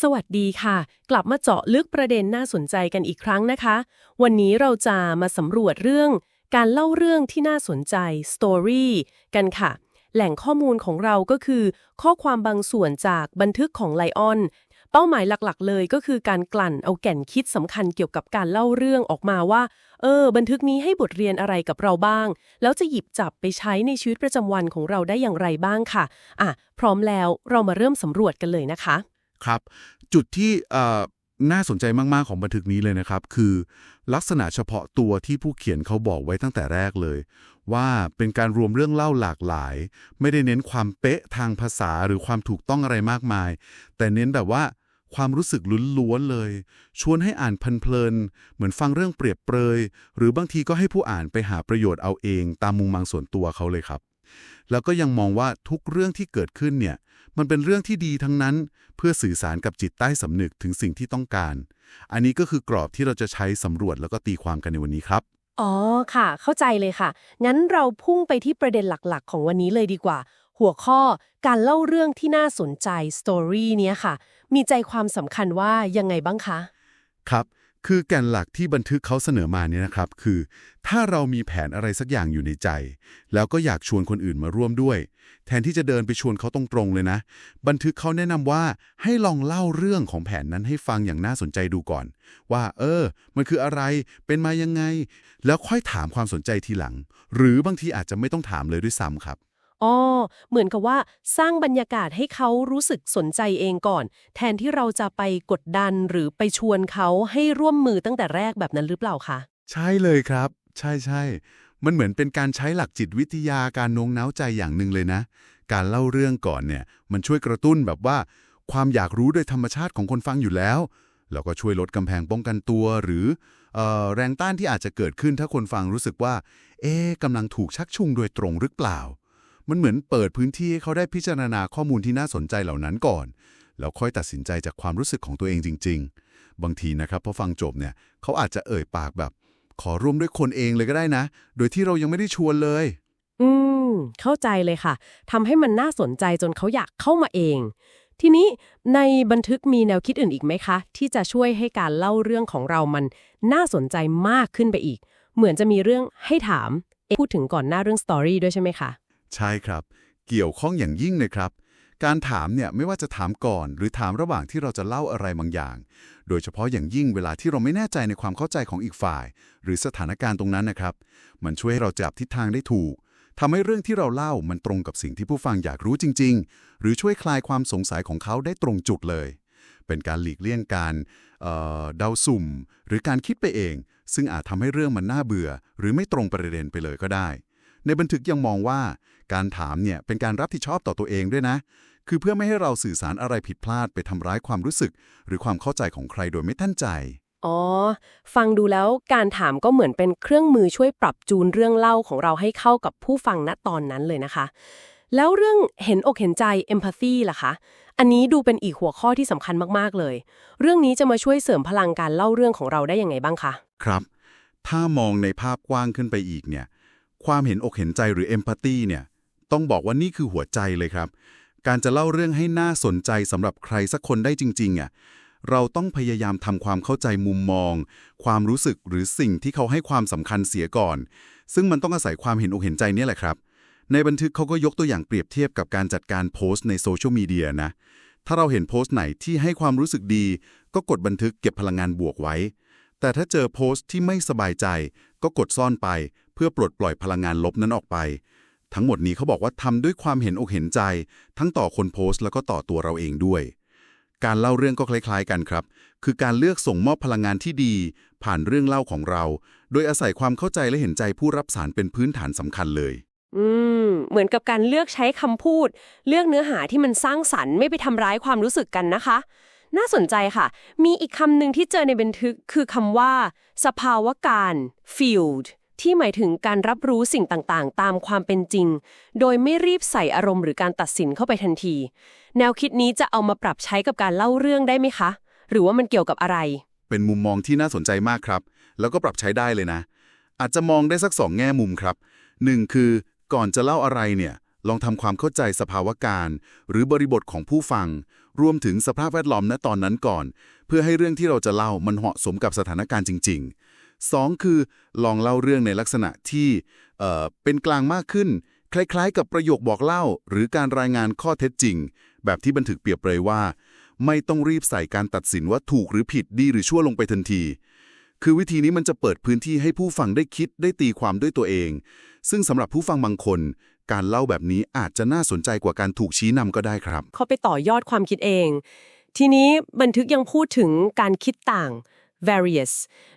สวัสดีค่ะ กลับมาเจาะลึกประเด็นน่าสนใจกันอีกครั้งนะคะ วันนี้เราจะมาสำรวจเรื่อง การเล่าเรื่องที่น่าสนใจ story กันค่ะ แหล่งข้อมูลของเราก็คือ ข้อความบางส่วนจากบันทึกของไลออน เป้าหมายหลักๆ เลยก็คือการกลั่นเอาแก่นคิดสำคัญเกี่ยวกับการเล่าเรื่องออกมาว่า เออ บันทึกนี้ให้บทเรียนอะไรกับเราบ้าง แล้วจะหยิบจับไปใช้ในชีวิตประจำวันของเราได้อย่างไรบ้างค่ะ อะ พร้อมแล้วเรามาเริ่มสำรวจกันเลยนะคะ ครับ จุดที่น่าสนใจมากๆของบันทึกนี้เลยนะครับ คือลักษณะเฉพาะตัวที่ผู้เขียนเขาบอกไว้ตั้งแต่แรกเลย ว่าเป็นการรวมเรื่องเล่าหลากหลาย ไม่ได้เน้นความเป๊ะทางภาษาหรือความถูกต้องอะไรมากมาย แต่เน้นแบบว่าความรู้สึกล้วนๆเลย ชวนให้อ่านเพลินๆเหมือนฟังเรื่องเปรียบเปรย หรือบางทีก็ให้ผู้อ่านไปหาประโยชน์เอาเองตามมุมมองส่วนตัวเขาเลยครับ แล้วก็ยังมองว่าทุกเรื่องที่เกิดขึ้นเนี่ยมันเป็นเรื่องที่ดีทั้งนั้น เพื่อสื่อสารกับจิตใต้สำนึกถึงสิ่งที่ต้องการ อันนี้ก็คือกรอบที่เราจะใช้สำรวจแล้วก็ตีความกันในวันนี้ครับอ๋อค่ะ เข้าใจเลยค่ะ งั้นเราพุ่งไปที่ประเด็นหลักๆ ของวันนี้เลยดีกว่า หัวข้อการเล่าเรื่องที่น่าสนใจ story เนี้ยค่ะ มีใจความสำคัญว่ายังไงบ้างคะ ครับ คือแก่นหลักที่บันทึกเขาเสนอมาเนี่ยนะครับ คือ ถ้าเรามีแผนอะไรสักอย่างอยู่ในใจ แล้วก็อยากชวนคนอื่นมาร่วมด้วย แทนที่จะเดินไปชวนเขาตรงๆเลยนะ บันทึกเขาแนะนำว่าให้ลองเล่าเรื่องของแผนนั้นให้ฟังอย่างน่าสนใจดูก่อน ว่า เออ มันคืออะไรเป็นมายังไง แล้วค่อยถามความสนใจทีหลัง หรือบางทีอาจจะไม่ต้องถามเลยด้วยซ้ำครับ อ๋อเหมือนกับว่าสร้างบรรยากาศให้เขารู้สึกสนใจเองก่อน แทนที่เราจะไปกดดันหรือไปชวนเขาให้ร่วมมือตั้งแต่แรกแบบนั้นหรือเปล่าคะใช่เลยครับ ใช่ใช่มันเหมือนเป็นการใช้หลักจิตวิทยาการโน้มน้าวใจอย่างหนึ่งเลยนะ การเล่าเรื่องก่อนเนี่ย มันช่วยกระตุ้นแบบว่า ความอยากรู้โดยธรรมชาติของคนฟังอยู่แล้ว แล้วก็ช่วยลดกำแพงป้องกันตัว หรือออแรงต้านที่อาจจะเกิดขึ้นถ้าคนฟังรู้สึกว่า เอ๊ะกำลังถูกชักชูงโดยตรงหรือเปล่า มันเหมือนเปิดพื้นที่ให้เขาได้พิจารณาข้อมูลที่น่าสนใจเหล่านั้นก่อน แล้วค่อยตัดสินใจจากความรู้สึกของตัวเองจริง ๆ บางทีนะครับพอฟังจบเนี่ยเขาอาจจะเอ่ยปากแบบ ขอร่วมด้วยคนเองเลยก็ได้นะ โดยที่เรายังไม่ได้ชวนเลย อืม เข้าใจเลยค่ะทำให้มันน่าสนใจจนเขาอยากเข้ามาเองทีนี้ในบันทึกมีแนวคิดอื่นอีกไหมคะ ที่จะช่วยให้การเล่าเรื่องของเรามันน่าสนใจมากขึ้นไปอีก เหมือนจะมีเรื่องให้ถาม พูดถึงก่อนหน้าเรื่องสตอรี่ด้วยใช่ไหมคะ ใช่ครับ เกี่ยวข้องอย่างยิ่งเลยครับ การถามเนี่ยไม่ว่าจะถามก่อน หรือถามระหว่างที่เราจะเล่าอะไรบางอย่าง โดยเฉพาะอย่างยิ่งเวลาที่เราไม่แน่ใจในความเข้าใจของอีกฝ่าย หรือสถานการณ์ตรงนั้นนะครับ มันช่วยให้เราจับทิศทางได้ถูกทำให้เรื่องที่เราเล่ามันตรงกับสิ่งที่ผู้ฟังอยากรู้จริง ๆ หรือช่วยคลายความสงสัยของเขาได้ตรงจุดเลย เป็นการหลีกเลี่ยงการเอ่อเดาสุ่ม หรือการคิดไปเอง ซึ่งอาจทำให้เรื่องมันน่าเบื่อ หรือไม่ตรงประเด็นไปเลยก็ได้ ในบันทึกยังมองว่าการถามเนี่ยเป็นการรับผิดชอบต่อตัวเองด้วยนะ คือเพื่อไม่ให้เราสื่อสารอะไรผิดพลาดไปทำร้ายความรู้สึก หรือความเข้าใจของใครโดยไม่ตั้งใจ อ๋อ ฟังดูแล้วการถามก็เหมือนเป็นเครื่องมือช่วยปรับจูนเรื่องเล่าของเราให้เข้ากับผู้ฟังณตอนนั้นเลยนะคะ แล้วเรื่องเห็นอกเห็นใจ empathy ล่ะคะ อันนี้ดูเป็นอีกหัวข้อที่สำคัญมากๆเลย เรื่องนี้จะมาช่วยเสริมพลังการเล่าเรื่องของเราได้ยังไงบ้างคะ ครับ ถ้ามองในภาพกว้างขึ้นไปอีกเนี่ย ความเห็นอกเห็นใจหรือเอมพัตตีเนี่ยต้องบอกว่านี่คือหัวใจเลยครับ การจะเล่าเรื่องให้น่าสนใจสำหรับใครสักคนได้จริงๆอะเราต้องพยายามทำความเข้าใจมุมมอง ความรู้สึกหรือสิ่งที่เขาให้ความสำคัญเสียก่อน ซึ่งมันต้องอาศัยความเห็นอกเห็นใจนี่แหละครับ ในบันทึกเขาก็ยกตัวอย่างเปรียบเทียบกับการจัดการโพสต์ในโซเชียลมีเดียนะ ถ้าเราเห็นโพสต์ไหนที่ให้ความรู้สึกดี ก็กดบันทึกเก็บพลังงานบวกไว้ แต่ถ้าเจอโพสต์ที่ไม่สบายใจ ก็กดซ่อนไป พื่อปลดปล่อยพลังงานลบนั้นออกไป ทั้งหมดนี้เขาบอกว่าทำด้วยความเห็นอกเห็นใจ ทั้งต่อคนโพสต์แล้วก็ต่อตัวเราเองด้วย การเล่าเรื่องก็คล้ายๆกันครับ คือการเลือกส่งมอบพลังงานที่ดี ผ่านเรื่องเล่าของเรา โดยอาศัยความเข้าใจและเห็นใจผู้รับสารเป็นพื้นฐานสำคัญเลยอืม เหมือนกับการเลือกใช้คำพูด เลือกเนื้อหาที่มันสร้างสรรค์ไม่ไปทำร้ายความรู้สึกกันนะคะ น่าสนใจค่ะ มีอีกคำหนึ่งที่เจอในบันทึกคือคำว่า สภาวะการ field ที่หมายถึงการรับรู้สิ่งต่างๆ ตามความเป็นจริง โดยไม่รีบใส่อารมณ์หรือการตัดสินเข้าไปทันที แนวคิดนี้จะเอามาปรับใช้กับการเล่าเรื่องได้ไหมคะ หรือว่ามันเกี่ยวกับอะไร เป็นมุมมองที่น่าสนใจมากครับ แล้วก็ปรับใช้ได้เลยนะ อาจจะมองได้สักสองแง่มุมครับหนึ่งคือก่อนจะเล่าอะไรเนี่ยลองทำความเข้าใจสภาวะการ หรือบริบทของผู้ฟัง รวมถึงสภาพแวดล้อมณตอนนั้นก่อน เพื่อให้เรื่องที่เราจะเล่ามันเหมาะสมกับสถานการณ์จริงๆ 2. คือลองเล่าเรื่องในลักษณะที่เอ่อเป็นกลางมากขึ้น คล้ายๆ กับประโยคบอกเล่า หรือการรายงานข้อเท็จจริง แบบที่บันทึกเปรียบเปรยว่า ไม่ต้องรีบใส่การตัดสินว่าถูกหรือผิดดีหรือชั่วลงไปทันที คือวิธีนี้มันจะเปิดพื้นที่ให้ผู้ฟังได้คิดได้ตีความด้วยตัวเอง ซึ่งสำหรับผู้ฟังบางคน การเล่าแบบนี้อาจจะน่าสนใจกว่าการถูกชี้นำก็ได้ครับเขาไปต่อยอดความคิดเอง ทีนี้บันทึกยังพูดถึงการคิดต่าง various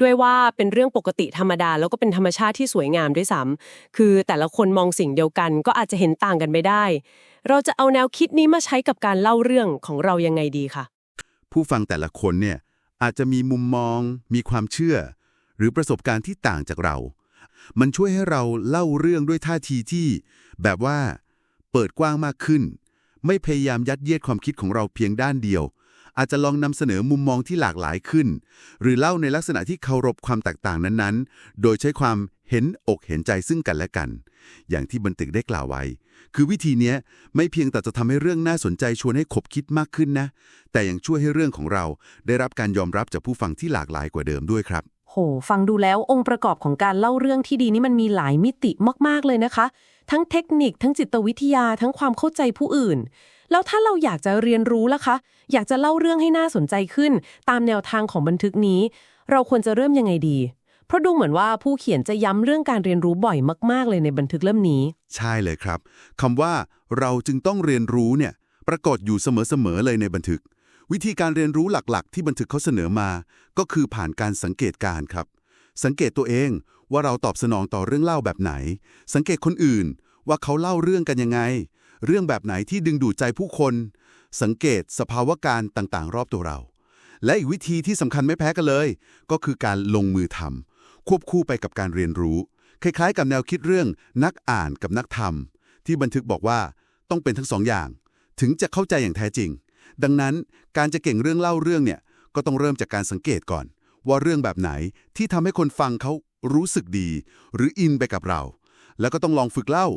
ด้วยว่าเป็นเรื่องปกติธรรมดา แล้วก็เป็นธรรมชาติที่สวยงามด้วยซ้ำคือแต่ละคนมองสิ่งเดียวกันก็อาจจะเห็นต่างกันไม่ได้ เราจะเอาแนวคิดนี้มาใช้กับการเล่าเรื่องของเรายังไงดีคะผู้ฟังแต่ละคนเนี่ยอาจจะมีมุมมอง มีความเชื่อ หรือประสบการณ์ที่ต่างจากเรา มันช่วยให้เราเล่าเรื่องด้วยท่าทีที่ แบบว่า เปิดกว้างมากขึ้น ไม่พยายามยัดเยียดความคิดของเราเพียงด้านเดียว อาจจะลองนำเสนอมุมมองที่หลากหลายขึ้น หรือเล่าในลักษณะที่เคารพความแตกต่างนั้นๆ โดยใช้ความเห็นอกเห็นใจซึ่งกันและกัน อย่างที่บันทึกได้กล่าวไว้ คือวิธีนี้ไม่เพียงแต่จะทำให้เรื่องน่าสนใจชวนให้ขบคิดมากขึ้นนะ แต่ยังช่วยให้เรื่องของเรา ได้รับการยอมรับจากผู้ฟังที่หลากหลายกว่าเดิมด้วยครับ โห ฟังดูแล้วองค์ประกอบของการเล่าเรื่องที่ดีนี่มันมีหลายมิติมากๆเลยนะคะ ทั้งเทคนิค ทั้งจิตวิทยา ทั้งความเข้าใจผู้อื่น แล้วถ้าเราอยากจะเรียนรู้ล่ะคะ อยากจะเล่าเรื่องให้น่าสนใจขึ้น ตามแนวทางของบันทึกนี้ เราควรจะเริ่มยังไงดี เพราะดูเหมือนว่าผู้เขียนจะย้ำเรื่องการเรียนรู้บ่อยมาก ๆ เลยในบันทึกเล่มนี้ ใช่เลยครับคำว่าเราจึงต้องเรียนรู้เนี่ยปรากฏอยู่เสมอๆเลยในบันทึก วิธีการเรียนรู้หลักๆ ที่บันทึกเขาเสนอมา ก็คือผ่านการสังเกตการครับ สังเกตตัวเองว่าเราตอบสนองต่อเรื่องเล่าแบบไหน สังเกตคนอื่นว่าเขาเล่าเรื่องกันยังไง เรื่องแบบไหนที่ดึงดูดใจผู้คน สังเกตสภาวะการต่างๆ รอบตัวเรา และอีกวิธีที่สำคัญไม่แพ้กันเลย ก็คือการลงมือทำควบคู่ไปกับการเรียนรู้ คล้ายๆ กับแนวคิดเรื่องนักอ่านกับนักทำที่บันทึกบอกว่าต้องเป็นทั้งสองอย่าง ถึงจะเข้าใจอย่างแท้จริง ดังนั้นการจะเก่งเรื่องเล่าเรื่องเนี่ยก็ต้องเริ่มจากการสังเกตก่อน ว่าเรื่องแบบไหนที่ทำให้คนฟังเขารู้สึกดี หรืออินไปกับเรา แล้วก็ต้องลองฝึกเล่า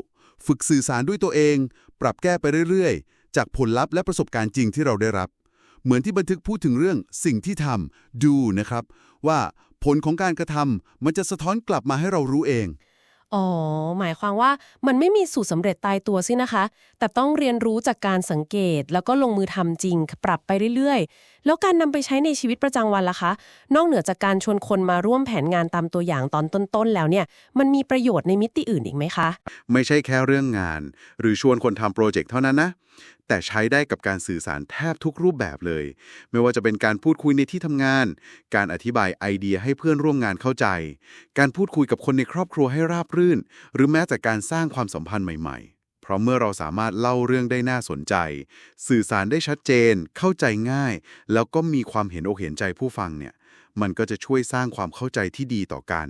ฝึกสื่อสารด้วยตัวเอง ปรับแก้ไปเรื่อยๆ จากผลลัพธ์และประสบการณ์จริงที่เราได้รับ เหมือนที่บันทึกพูดถึงเรื่องสิ่งที่ทำ do นะครับ ว่าผลของการกระทำมันจะสะท้อนกลับมาให้เรารู้เอง อ๋อ หมายความว่ามันไม่มีสูตรสำเร็จตายตัวสินะคะ แต่ต้องเรียนรู้จากการสังเกต แล้วก็ลงมือทำจริง ปรับไปเรื่อยๆ แล้วการนำไปใช้ในชีวิตประจำวันล่ะคะ นอกเหนือจากการชวนคนมาร่วมแผนงานตามตัวอย่างตอนต้นๆ แล้วเนี่ย มันมีประโยชน์ในมิติอื่นอีกไหมคะ ไม่ใช่แค่เรื่องงาน หรือชวนคนทำโปรเจกต์เท่านั้นนะ แต่ใช้ได้กับการสื่อสารแทบทุกรูปแบบเลย ไม่ว่าจะเป็นการพูดคุยในที่ทำงาน การอธิบายไอเดียให้เพื่อนร่วมงานเข้าใจ การพูดคุยกับคนในครอบครัวให้ราบรื่น หรือแม้แต่การสร้างความสัมพันธ์ใหม่ๆเพราะเมื่อเราสามารถเล่าเรื่องได้น่าสนใจ สื่อสารได้ชัดเจน เข้าใจง่าย แล้วก็มีความเห็นอกเห็นใจผู้ฟังเนี่ย มันก็จะช่วยสร้างความเข้าใจที่ดีต่อกัน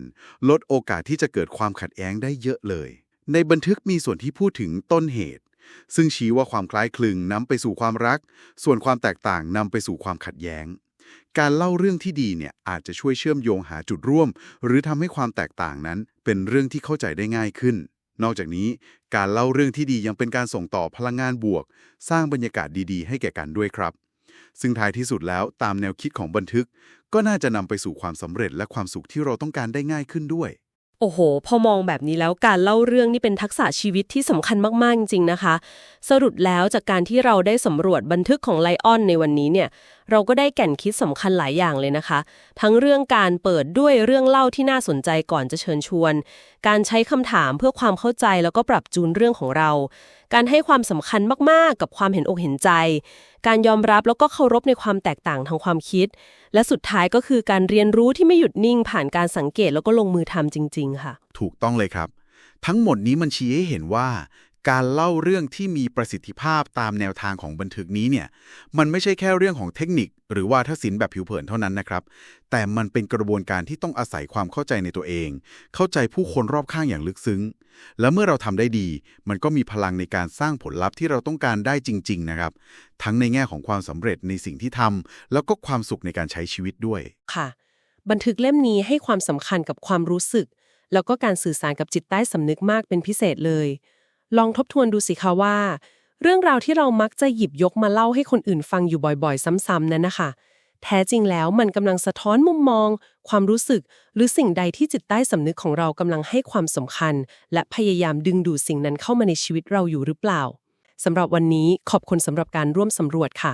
ลดโอกาสที่จะเกิดความขัดแย้งได้เยอะเลย ในบันทึกมีส่วนที่พูดถึงต้นเหตุ ซึ่งชี้ว่าความคล้ายคลึงนำไปสู่ความรัก ส่วนความแตกต่างนำไปสู่ความขัดแย้ง การเล่าเรื่องที่ดีเนี่ยอาจจะช่วยเชื่อมโยงหาจุดร่วม หรือทำให้ความแตกต่างนั้น เป็นเรื่องที่เข้าใจได้ง่ายขึ้น นอกจากนี้การเล่าเรื่องที่ดียังเป็นการส่งต่อพลังงานบวก สร้างบรรยากาศดีๆ ให้แก่กันด้วยครับ ซึ่งท้ายที่สุดแล้วตามแนวคิดของบันทึก ก็น่าจะนำไปสู่ความสำเร็จและความสุขที่เราต้องการได้ง่ายขึ้นด้วย โอ้โห พอมองแบบนี้แล้วการเล่าเรื่องนี่เป็นทักษะชีวิตที่สำคัญมาก ๆ จริง ๆ นะคะ สรุปแล้วจากการที่เราได้สำรวจบันทึกของไลออนในวันนี้เนี่ย เราก็ได้แก่นคิดสำคัญหลายอย่างเลยนะคะ ทั้งเรื่องการเปิดด้วยเรื่องเล่าที่น่าสนใจก่อนจะเชิญชวน การใช้คำถามเพื่อความเข้าใจแล้วก็ปรับจูนเรื่องของเรา การให้ความสำคัญมากๆ กับความเห็นอกเห็นใจ การยอมรับแล้วก็เคารพในความแตกต่างทางความคิด และสุดท้ายก็คือการเรียนรู้ที่ไม่หยุดนิ่ง ผ่านการสังเกตแล้วก็ลงมือทำจริง ๆ ค่ะ ถูกต้องเลยครับ ทั้งหมดนี้มันชี้ให้เห็นว่า การเล่าเรื่องที่มีประสิทธิภาพตามแนวทางของบันทึกนี้เนี่ย มันไม่ใช่แค่เรื่องของเทคนิค หรือว่าทศิลป์แบบผิวเผินเท่านั้นนะครับ แต่มันเป็นกระบวนการที่ต้องอาศัยความเข้าใจในตัวเอง เข้าใจผู้คนรอบข้างอย่างลึกซึ้ง และเมื่อเราทำได้ดี มันก็มีพลังในการสร้างผลลัพธ์ที่เราต้องการได้จริง ๆ นะครับ ทั้งในแง่ของความสำเร็จในสิ่งที่ทำแล้วก็ความสุขในการใช้ชีวิตด้วย ค่ะ บันทึกเล่มนี้ให้ความสำคัญกับความรู้สึก แล้วก็การสื่อสารกับจิตใต้สำนึกมากเป็นพิเศษเลย ลองทบทวนดูสิคะว่า เรื่องราวที่เรามักจะหยิบยกมาเล่าให้คนอื่นฟังอยู่บ่อยๆ ซ้ำๆนั้นนะคะ แท้จริงแล้วมันกำลังสะท้อนมุมมอง ความรู้สึก หรือสิ่งใดที่จิตใต้สำนึกของเรากำลังให้ความสำคัญ และพยายามดึงดูดสิ่งนั้นเข้ามาในชีวิตเราอยู่หรือเปล่าสำหรับวันนี้ขอบคุณสำหรับการร่วมสำรวจค่ะ